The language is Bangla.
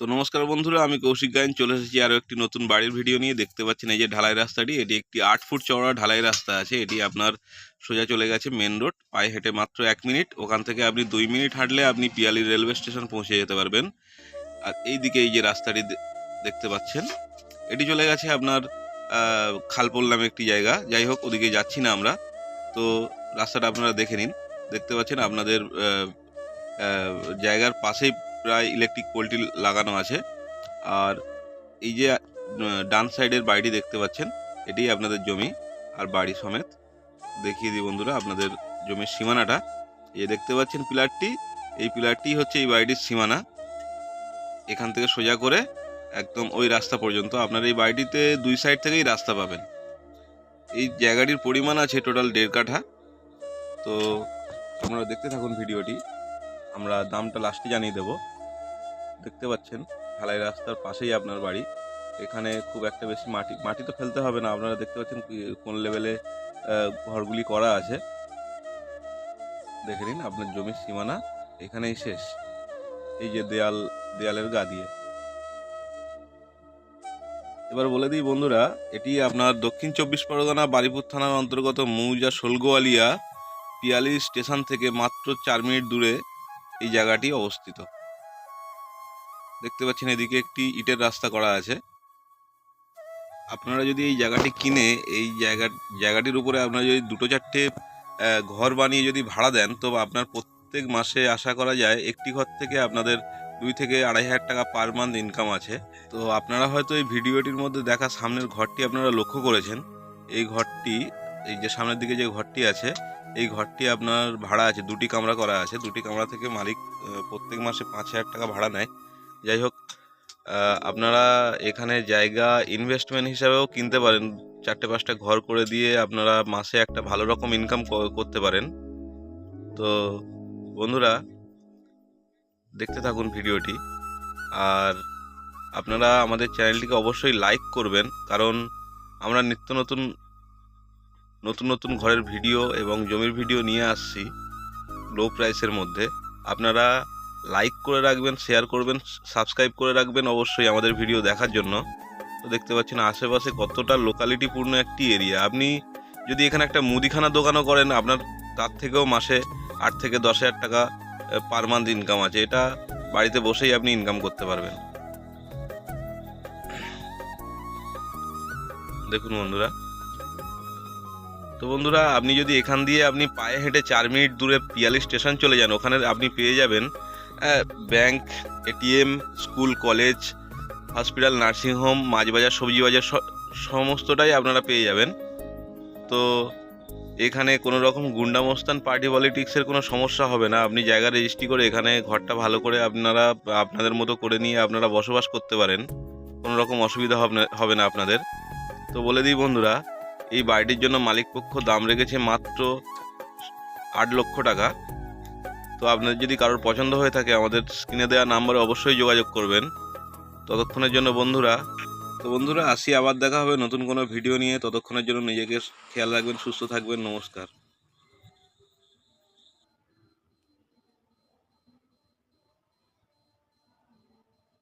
তো নমস্কার বন্ধুরা, আমি কৌশিক গায়ন, চলে এসেছি আরও একটি নতুন বাড়ির ভিডিও নিয়ে। দেখতে পাচ্ছেন এই যে ঢালাই রাস্তাটি, এটি একটি আট ফুট চওড়া ঢালাই রাস্তা আছে। এটি আপনার সোজা চলে গেছে মেন রোড, পায়ে হেঁটে মাত্র এক মিনিট। ওখান থেকে আপনি দুই মিনিট হাঁটলে আপনি পিয়ালি রেলওয়ে স্টেশন পৌঁছে যেতে পারবেন। আর এই দিকে এই যে রাস্তাটি দেখতে পাচ্ছেন, এটি চলে গেছে আপনার খালপোল নামে একটি জায়গা। যাই হোক, ওদিকে যাচ্ছি না আমরা। তো রাস্তাটা আপনারা দেখে নিন। দেখতে পাচ্ছেন আপনাদের জায়গার পাশেই প্রায় ইলেকট্রিক পোলটি লাগানো আছে। আর এই যে ডান সাইডের বাড়িটি দেখতে পাচ্ছেন, এটি আপনাদের জমি আর বাড়ি সমেত। দেখিয়ে দিই বন্ধুরা আপনাদের জমির সীমানাটা। এই দেখতে পাচ্ছেন পিলারটি, এই পিলারটি হচ্ছে এই বাড়িটির সীমানা। এখান থেকে সোজা করে একদম ওই রাস্তা পর্যন্ত আপনার এই বাড়িটিতে দুই সাইড থেকেই রাস্তা পাবেন। এই জায়গাটির পরিমাণ আছে টোটাল দেড় কাঠা। তো আপনারা দেখতে থাকুন ভিডিওটি। আমরা দামটা লাস্টে জানিয়ে দেব। দেখতে পাচ্ছেন, ঢালাই রাস্তার পাশেই আপনার বাড়ি। এখানে খুব একটা বেশি মাটি মাটি তো ফেলতে হবে না, আপনারা দেখতে পাচ্ছেন কোন লেভেলে ঘরগুলি করা আছে। দেখে নিন, আপনার জমির সীমানা এখানেই শেষ। এই যে দেয়াল, দেয়ালের গা দিয়ে। এবার বলে দিই বন্ধুরা, এটি আপনার দক্ষিণ চব্বিশ পরগনা বারিপুর থানার অন্তর্গত মৌজা শোলগোয়ালিয়া পিয়ালি স্টেশন থেকে মাত্র চার মিনিট দূরে এই জায়গাটি অবস্থিত। দেখতে পাচ্ছেন এদিকে একটি ইটের রাস্তা করা আছে। আপনারা যদি এই জায়গাটি কিনে, এই জায়গা, জায়গাটির উপরে আপনারা যদি দুটো চারটে ঘর বানিয়ে যদি ভাড়া দেন, তো আপনার প্রত্যেক মাসে আশা করা যায় একটি ঘর থেকে আপনাদের দুই থেকে আড়াই হাজার টাকা পার মান্থ ইনকাম আছে। তো আপনারা হয়তো এই ভিডিওটির মধ্যে দেখা সামনের ঘরটি আপনারা লক্ষ্য করেছেন। এই ঘরটি, এই যে সামনের দিকে যে ঘরটি আছে, এই ঘরটি আপনার ভাড়া আছে, দুটি কামরা করা আছে। দুটি কামরা থেকে মালিক প্রত্যেক মাসে পাঁচ হাজার টাকা ভাড়া নেয়। যাই হোক আপনারা এখানে জায়গা ইনভেস্টমেন্ট হিসাবেও কিনতে পারেন। চারটে পাঁচটা ঘর করে দিয়ে আপনারা মাসে একটা ভালো রকম ইনকাম করতে পারেন। তো বন্ধুরা, দেখতে থাকুন ভিডিওটি। আর আপনারা আমাদের চ্যানেলটিকে অবশ্যই লাইক করবেন, কারণ আমরা নিত্য নতুন নতুন নতুন ঘরের ভিডিও এবং জমির ভিডিও নিয়ে আসছি লো প্রাইসের মধ্যে। আপনারা লাইক করে রাখবেন শেয়ার করবেন সাবস্ক্রাইব করে রাখবেন অবশ্যই আমাদের ভিডিও দেখার জন্য। তো দেখতে পাচ্ছেন আশেপাশে কতটা লোকালিটিপূর্ণ একটি এরিয়া আপনি যদি এখানে একটা মুদিখানা দোকানও করেন, আপনার তার থেকেও মাসে আট থেকে দশ হাজার টাকা পার মান্থ ইনকাম আছে। এটা বাড়িতে বসেই আপনি ইনকাম করতে পারবেন। দেখুন বন্ধুরা। তো বন্ধুরা, আপনি যদি এখান দিয়ে আপনি পায়ে হেঁটে চার মিনিট দূরে পিয়ালি স্টেশন চলে যান, ওখানে আপনি পেয়ে যাবেন bank ATM school college hospital nursing home মাছ বাজার সবজি বাজার সমস্তটাই আপনারা পেয়ে যাবেন। তো এখানে কোনো রকম গুন্ডামস্তান পার্টি পলিটিক্সের কোনো সমস্যা হবে না। আপনি জায়গা রেজিস্ট্রি করে এখানে ঘরটা ভালো করে আপনারা, আপনাদের মতো করে নিয়ে আপনারা বসবাস করতে পারেন। কোনো রকম অসুবিধা হবে না আপনাদের। তো বলে দিই বন্ধুরা, এই বাড়িটির জন্য মালিকপক্ষ দাম রেখেছে মাত্র আট লক্ষ টাকা। তো আপনার যদি কারোর পছন্দ হয়ে থাকে, আমাদের স্ক্রিনে দেওয়া নাম্বারে অবশ্যই যোগাযোগ করবেন। ততক্ষণের জন্য বন্ধুরা, তো বন্ধুরা, আসি আবার দেখা হবে নতুন কোনো ভিডিও নিয়ে। ততক্ষণের জন্য নিজেকে খেয়াল রাখবেন, সুস্থ থাকবেন। নমস্কার।